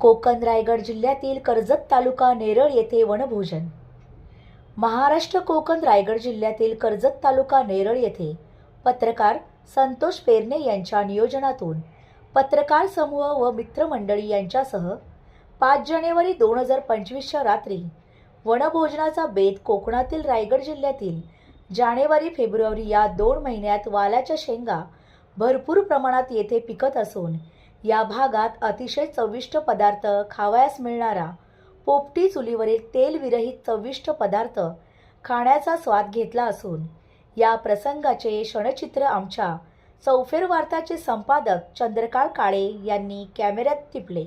कोकण रायगड जिल्ह्यातील कर्जत तालुका नेरळ येथे वनभोजन. महाराष्ट्र कोकण रायगड जिल्ह्यातील कर्जत तालुका नेरळ येथे पत्रकार संतोष पेरणे यांच्या नियोजनातून पत्रकार समूह व मित्रमंडळी यांच्यासह पाच जानेवारी दोन हजार पंचवीसच्या रात्री वनभोजनाचा बेत कोकणातील रायगड जिल्ह्यातील जानेवारी फेब्रुवारी या दोन महिन्यात वालाच्या शेंगा भरपूर प्रमाणात येथे पिकत असून या भागात अतिशय चविष्ट पदार्थ खावयास मिळणारा पोपटी चुलीवरील तेलविरहित चविष्ट पदार्थ खाण्याचा स्वाद घेतला असून या प्रसंगाचे क्षणचित्र आमच्या चौफेर वार्ताचे संपादक चंद्रकाळ काळे यांनी कॅमेऱ्यात टिपले.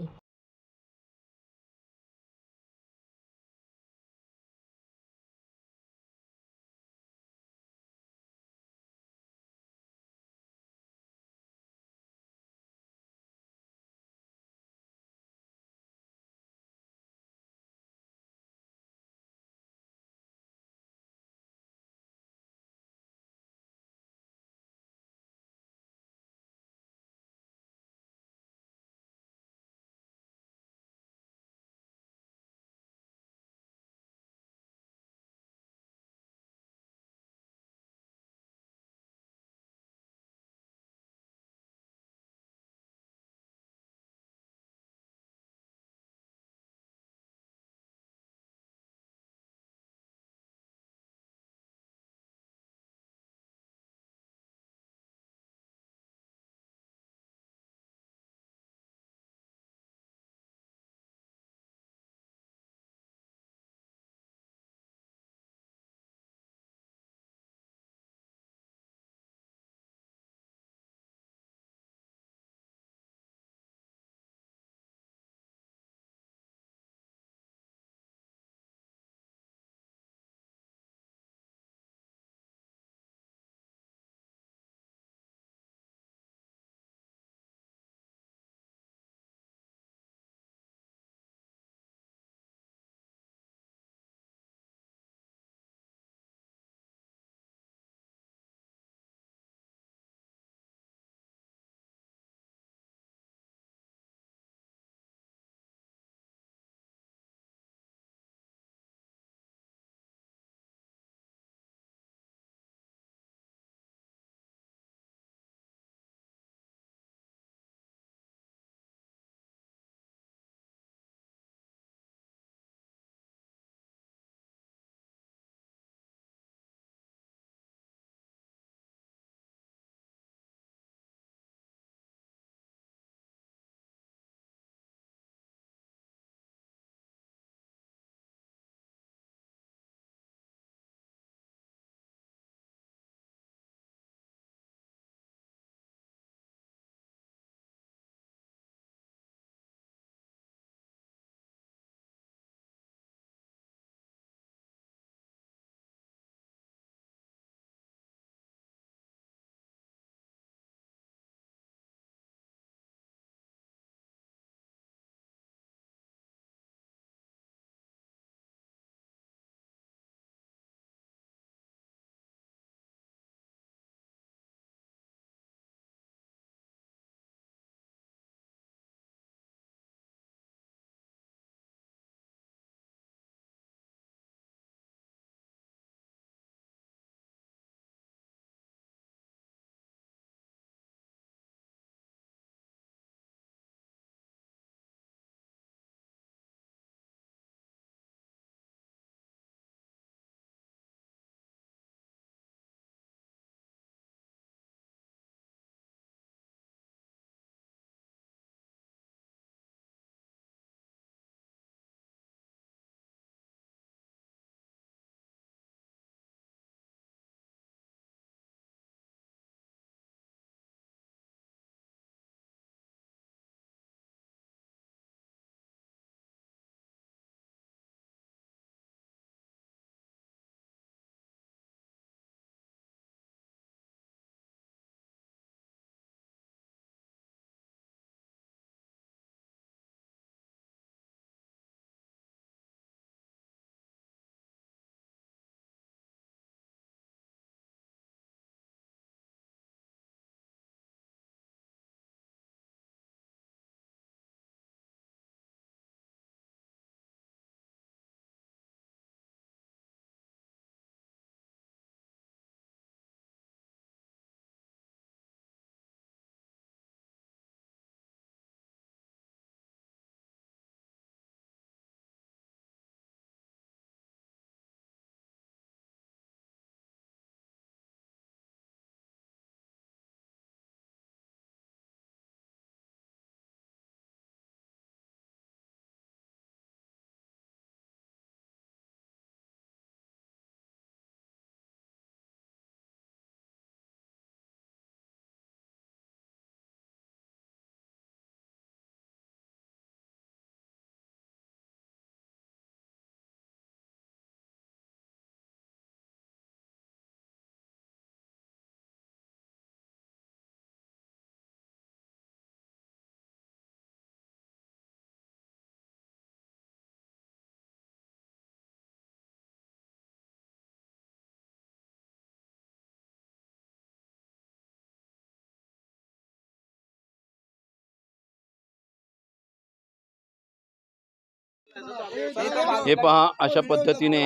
हे पहा अशा पद्धतीने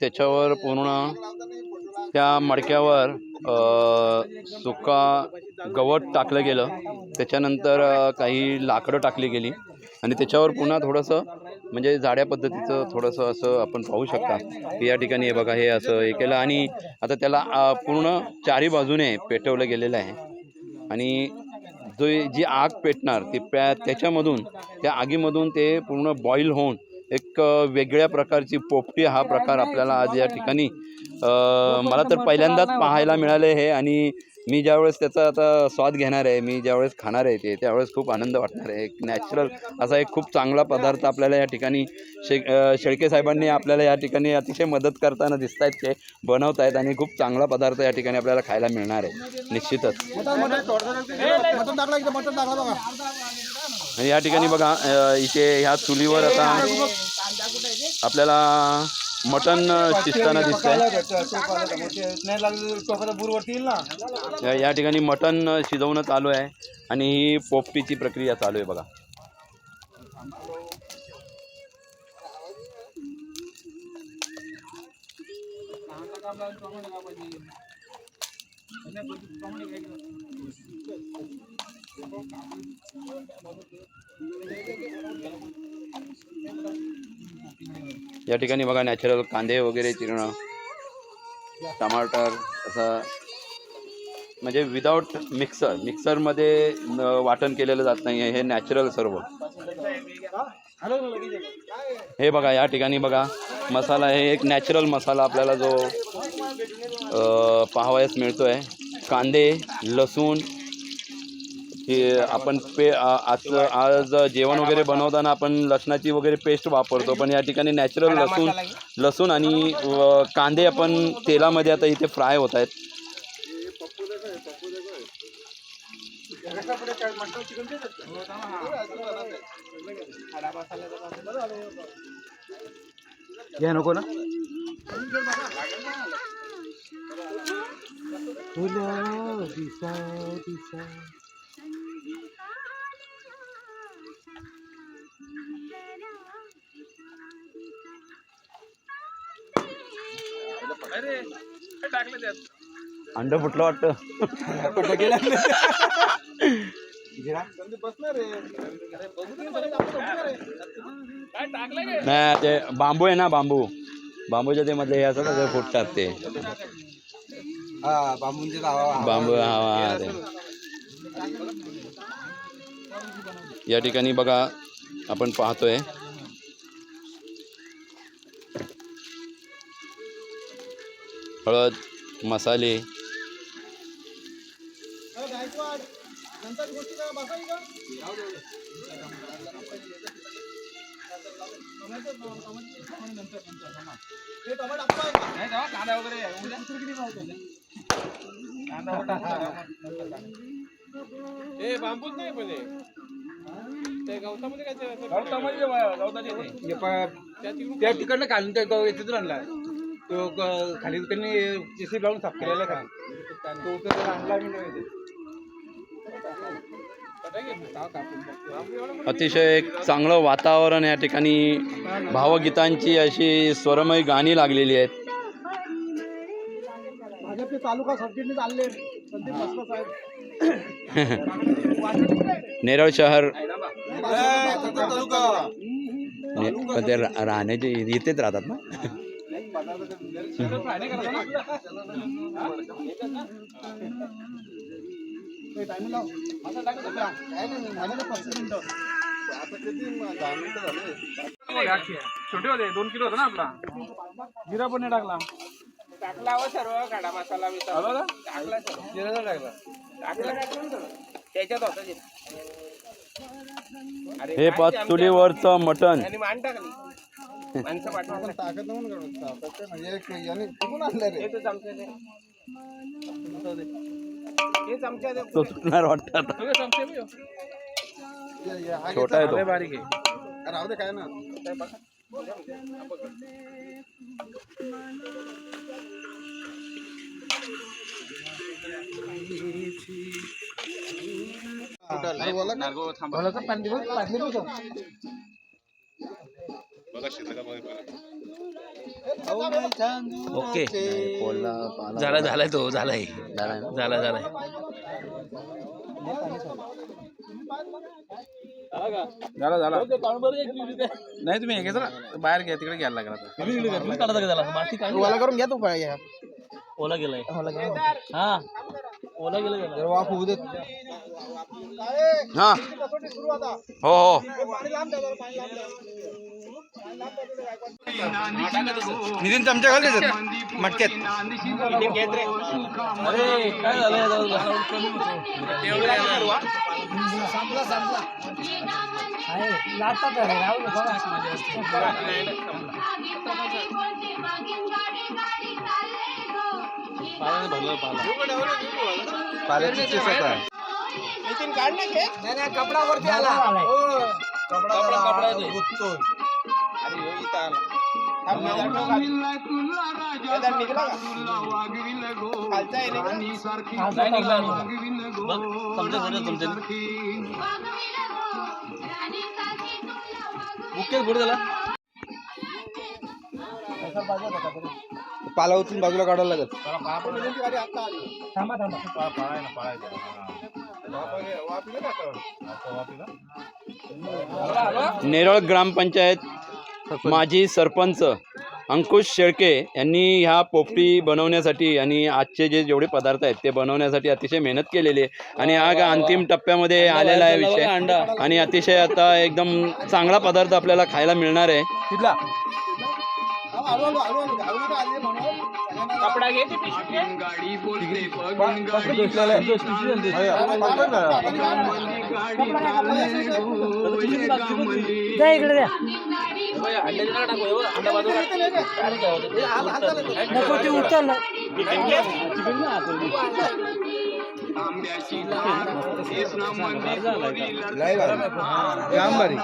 त्याच्यावर पूर्ण त्या मडक्यावर सुका गवत टाकलं गेलं. त्याच्यानंतर काही लाकडं टाकली गेली. आणि त्याच्यावर पुन्हा थोडंसं म्हणजे जाड्या पद्धतीचं थोडंसं असं आपण पाहू शकता की या ठिकाणी हे बघा हे असं हे केलं. आणि आता त्याला पूर्ण चारी बाजूने पेटवलं गेलेलं आहे. आणि जो जी आग पेटणार ती प्या त्याच्यामधून त्या आगीमधून ते पूर्ण बॉईल होऊन एक वेगळ्या प्रकारची पोपटी हा प्रकार आपल्याला आज या ठिकाणी मला तर पहिल्यांदाच पाहायला मिळाले हे आणि मी ज्यावेळेस त्याचा आता स्वाद घेणार आहे मी ज्यावेळेस खाणार आहे ते त्यावेळेस खूप आनंद वाटणार आहे. एक नॅचरल असा एक खूप चांगला पदार्थ आपल्याला या ठिकाणी शे शेळके साहेबांनी आपल्याला या ठिकाणी अतिशय मदत करताना दिसत आहेत ते बनवत आहेत आणि खूप चांगला पदार्थ या ठिकाणी आपल्याला खायला मिळणार आहे. निश्चितच. या ठिकाणी बघा इथे ह्या चुलीवर आता आपल्याला मटण शिजताना दिसत आहे. या- ठिकाणी मटण शिजवणं चालू आहे आणि ही पोपटीची प्रक्रिया चालू आहे बघा. या ठिकाणी बघा नॅचरल कांदे वगैरे चिरणं टमाटर असं म्हणजे विदाऊट मिक्सर मिक्सरमध्ये वाटण केलेलं जात नाही आहे हे नॅचरल सर्व. हे बघा या ठिकाणी बघा मसाला हे एक नॅचरल मसाला आपल्याला जो पाहावयास मिळतो आहे कांदे लसूण हे आपण पे आ- आज आज जेवण वगैरे बनवताना आपण लसणाची वगैरे पेस्ट वापरतो. पण या ठिकाणी नॅचरल लसूण लसूण आणि अ, कांदे आपण तेलामध्ये आता इथे फ्राय होत आहेत. घ्या नको ना. अंड फुटलं वाटतं. नाही ते बांबू आहे ना बांबू. बांबूच्या ते मधले हे असं ना ते फुटतात ते. हा बांबू हा हा ते. या ठिकाणी बघा आपण पाहतोय हळद मसाले. ए बांबूच नाही पण. ते गवतामध्ये काय हे प- त्या तिकडनं खालून त्या गाव तिथून आणला तो खाली त्यांनी जेसी लावून साफ केलेला आहे खाली. तो उतर आणला मी अतिशय एक चांगलं वातावरण या ठिकाणी भावगीतांची अशी स्वरमय गाणी लागलेली आहेत. भाजपचे तालुका सरचिटणीस आणले संदीप मस्कर साहेब. नेरळ शहर. राहण्याचे इथेच राहतात ना? छोटे होते दोन किलो होता ना आपला जिरा पण नाही टाकला टाकला हो सर्व काढा मसाला बिसाला. टाकला सर्व जिराचा टाकला टाकला त्याच्यात होता जिरा. अरे हे पाच पा चुलीवरचं मटण आणि मान टाकली माणसं पाठवून ताकद म्हणून म्हणजे याने कुठून आणलं रे हे तर चमचे ते. हे चमचे ते. तो सुटणार वाटतं आता सगळे चमचे बी हो. छोटा आहे तो लय बारीक आहे राहू दे काय ना बोला पाणी पाणी ओके. झाला झालाय तो झालाय. झाला झालाय. झाला झाला. नाही तुम्ही हे घेतला बाहेर घ्या तिकडे घ्यायला लागला ओला करून घ्या तो पाहिजे ओला गेलाय. हा. ओला गेला वाफ होऊ देत. हां. हो हो. नितीन चमचा घाल त्याच्यात मटक्यात. अरे काय झालंय भरलं पाला पाल्याची चेस आता कपडा वरती आला कपडा कपडा आहे ते. नाही निघला अजून. बघ समजा समजा समजेल बुकेच पुढे झाला पाला उचलून बाजूला काढायला लागत नेरळ ग्रामपंचायत माजी सरपंच अंकुश शेळके यांनी ह्या पोपटी बनवण्यासाठी आणि आजचे जे जेवढे पदार्थ आहेत ते बनवण्यासाठी अतिशय मेहनत केलेली आहे आणि हा अंतिम टप्प्यामध्ये आलेला आहे विषय आणि अतिशय आता एकदम चांगला पदार्थ आपल्याला खायला मिळणार आहे कपडा घे ती पिशवी घे. अंड्याची नका टाकू हे बघ, अंडा बाजूला काय नको ते उचल जाम भारी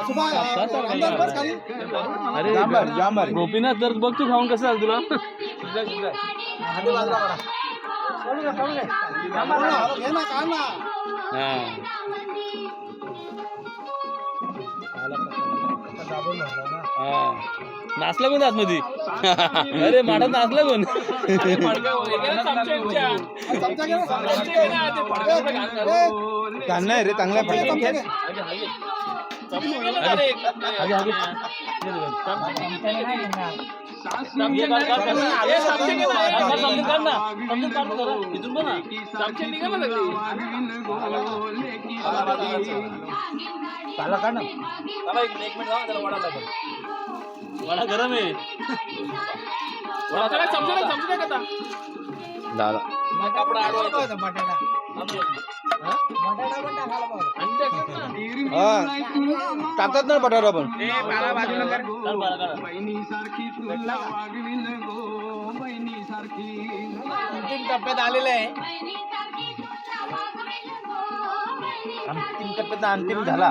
अरे जाम भारी जाम भारी गोपीनाथ तर बघ तू खाऊन कसं झालं तुला नाचला कोण आतमध्ये अरे माडा नाचला कोण फडका ना ना, ते चांगला आहे रे चांगला आहे घे ना घे ए. पाला काढ. ना एक एक मिनिट. त्याला वडा लागेल. वडा गरम आहे. नाही, चमचा नाही का? दादा. हा कपडा आडवा येतो. टाकतात ना बटाटा पण. अंतिम टप्प्यात आलेलं आहे. अंतिम टप्प्यात अंतिम झाला.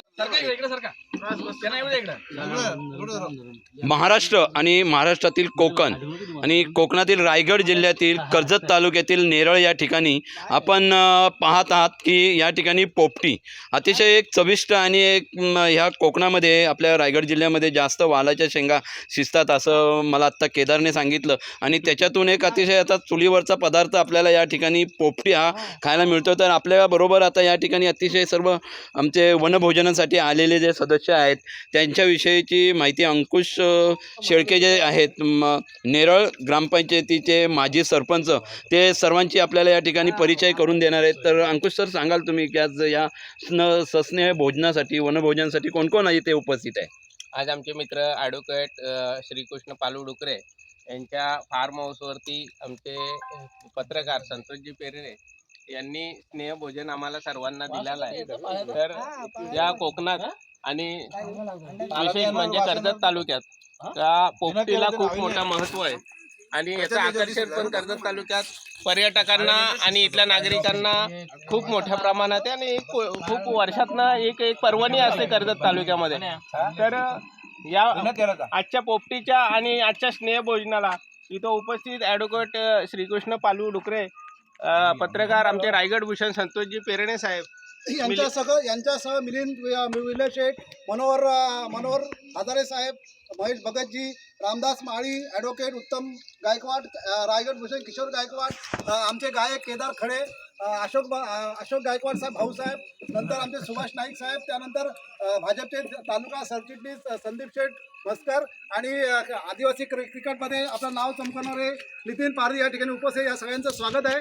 महाराष्ट्र आणि महाराष्ट्रातील कोकण आणि कोकणातील रायगड जिल्ह्यातील कर्जत तालुक्यातील नेरळ या ठिकाणी आपण पाहत आहात की या ठिकाणी पोपटी अतिशय एक चविष्ट आणि एक ह्या कोकणामध्ये आपल्या रायगड जिल्ह्यामध्ये जास्त वालाच्या शेंगा शिजतात असं मला आत्ता केदारने सांगितलं. आणि त्याच्यातून एक अतिशय आता चुलीवरचा पदार्थ आपल्याला या ठिकाणी पोपटी हा खायला मिळतो तर आपल्याबरोबर आता या ठिकाणी अतिशय सर्व आमचे वनभोजनासाठी आलेले जे सदस्य आहेत त्यांच्याविषयीची माहिती अंकुश शेळके जे आहेत म, नेरळ ग्रामपंचायतीचे माजी सरपंच ते सर्वांची आपल्याला या ठिकाणी परिचय करून देणार आहेत. तर अंकुश सर सांगाल तुम्ही की आज या स्न सस्नेह भोजनासाठी वनभोजनासाठी कोण कोण आहे ते उपस्थित आहे? आज आमचे मित्र ॲडव्होकेट श्रीकृष्ण पालू डुकरे यांच्या फार्म हाऊसवरती आमचे पत्रकार संतोषजी पेरणे यांनी स्नेहभोजन आम्हाला सर्वांना दिलेलं आहे. तर या कोकणात आणि विशेष म्हणजे कर्जत तालुक्यात. त्या पोपटीला खूप मोठं महत्त्व आहे. आणि याचं आकर्षण पण कर्जत तालुक्यात पर्यटकांना आणि इथल्या नागरिकांना खूप मोठ्या प्रमाणात आहे आणि खूप वर्षातनं एक एक पर्वणी असते कर्जत तालुक्यामध्ये. तर या आजच्या पोपटीच्या आणि आजच्या स्नेहभोजनाला इथं उपस्थित ॲडव्होकेट श्रीकृष्ण पालू डुकरे पत्रकार आमचे रायगड भूषण संतोषजी पेरणे साहेब. यांच्यासह यांच्यासह मिलिंद वि- विले शेठ मनोहर मनोहर हजारे साहेब महेश भगतजी रामदास माळी ॲडव्होकेट उत्तम गायकवाड रायगड भूषण किशोर गायकवाड आमचे गायक केदार खडे अशोक अशोक गायकवाड साहेब भाऊसाहेब नंतर आमचे सुभाष नाईक साहेब त्यानंतर भाजपचे तालुका सरचिटणीस संदीप शेठ मस्कर आणि आदिवासी क्रि क्रिकेटमध्ये आपलं नाव चमकवणारे नितीन पारधी या ठिकाणी उपस्थित. या सगळ्यांचं स्वागत आहे.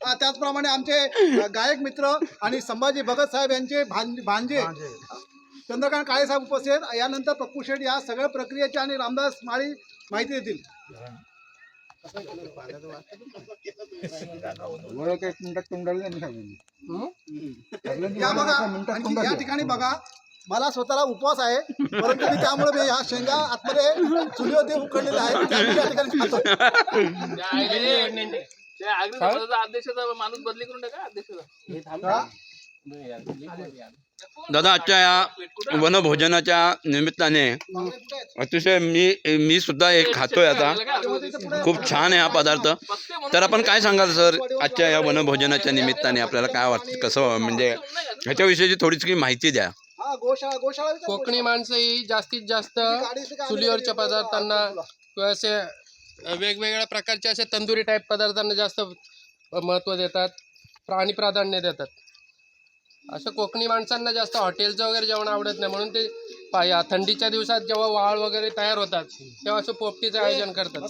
त्यात त्याचप्रमाणे आमचे गायक मित्र आणि संभाजी भगत साहेब यांचे भांजे. चंद्रकांत काळे साहेब उपस्थित यानंतर पप्पू शेठ या सगळ्या प्रक्रियेची आणि रामदास माळी माहिती देतील. या बघा आणखी या ठिकाणी बघा मला स्वतःला उपवास आहे परंतु मी त्यामुळे मी ह्या शेंगा आतमध्ये चुलीवरती उकडलेल्या आहेत या ठिकाणी अध्यक्षाचा माणूस बदली करून टाका अध्यक्षाचा दादा आजच्या या वनभोजनाच्या निमित्ताने अतिशय मी मी सुद्धा एक खातोय आता. खूप छान आहे हा पदार्थ. तर आपण काय सांगाल सर आजच्या या वनभोजनाच्या निमित्ताने आपल्याला काय वाटतं कसं म्हणजे ह्याच्याविषयीची थोडीशी माहिती द्या. कोकणी माणसं ही जास्तीत जास्त चुलीवरच्या पदार्थांना किंवा असे वेगवेगळ्या प्रकारचे असे तंदुरी टाईप पदार्थांना जास्त महत्त्व देतात प्राणी प्राधान्य देतात. असं कोकणी माणसांना जास्त हॉटेलचं वगैरे जेवण आवडत नाही. म्हणून ते थंडीच्या दिवसात जेव्हा वाळ वगैरे तयार होतात तेव्हा असं पोपटीचं आयोजन करतात.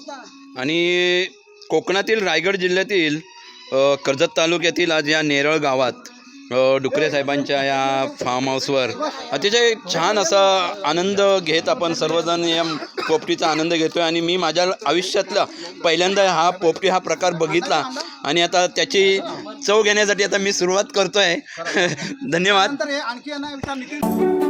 आणि कोकणातील रायगड जिल्ह्यातील कर्जत तालुक्यातील आज या नेरळ गावात डुकरे साहेबांच्या या फार्म हाऊसवर अतिशय छान असा आनंद घेत आपण सर्वजण या पोपटीचा आनंद घेतोय. आणि मी माझ्या आयुष्यातला पहिल्यांदा हा पोपटी हा प्रकार बघितला. आणि आता त्याची चव घेण्यासाठी आता मी सुरुवात करतोय. धन्यवाद. हे आणखी